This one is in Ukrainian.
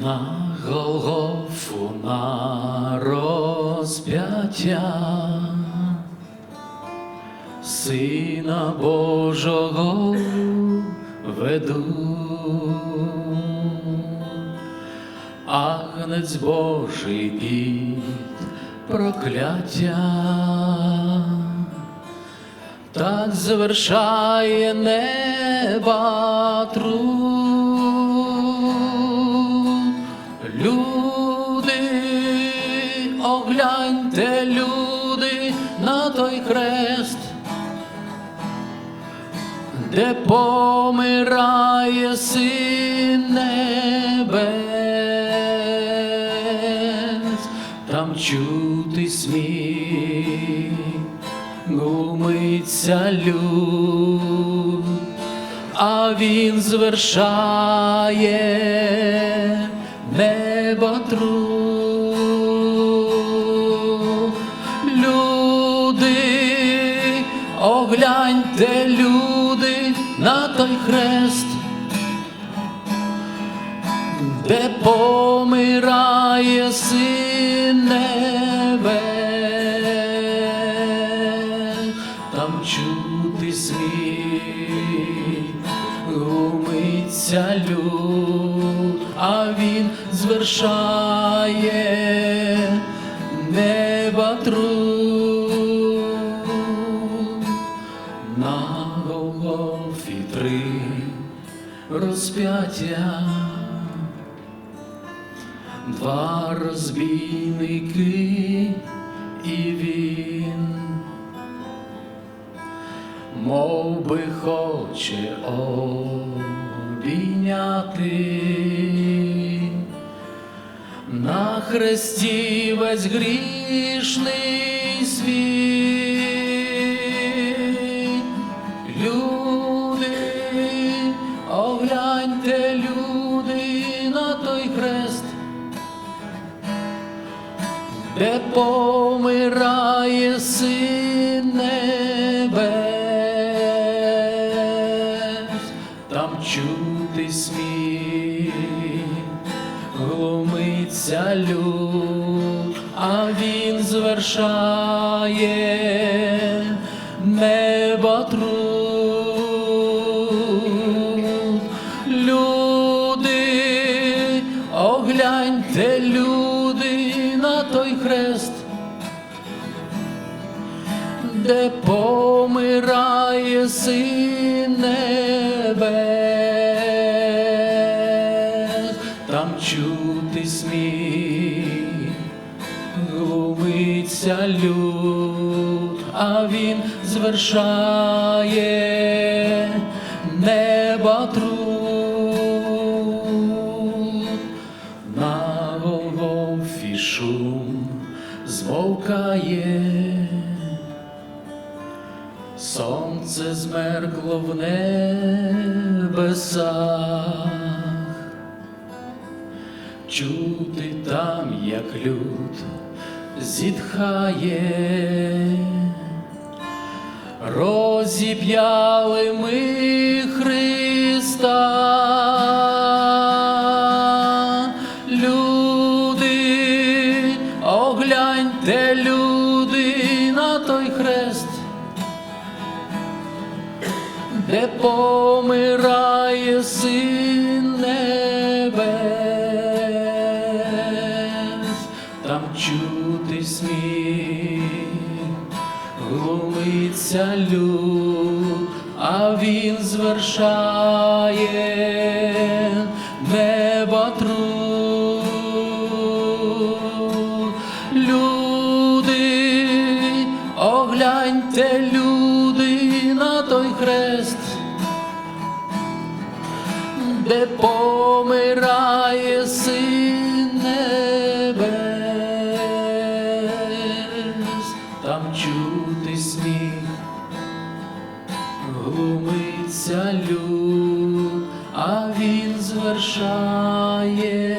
на Голгофу на розп'яття Сина Божого веду. Агнець Божий під прокляття, так завершає неба труд. Де помирає син небес, там чути сміх, глумиться люд, а він звершає небо труд. Огляньте, люди, на той хрест, де помирає син небес, там чути сміх, глумиться люд, а він звершає неба труд три розп'яття, два розбійники і він, мов би хоче обійняти. На хресті весь грішний світ. Де помирає син небес, там чути сміх, глумиться люд, а він звершає небо труд. Люди, огляньте, люди, де помирає син небес, там чути сміх, глумиться люд, а він звершає неба труд. На сонце змеркло в небесах, чути там, як люд зітхає, розіп'яли ми де помирає син небес, там чути сміх, глумиться люд, а він звершає де помирає син небес, там чути сміх, глумиться люд, а він звершає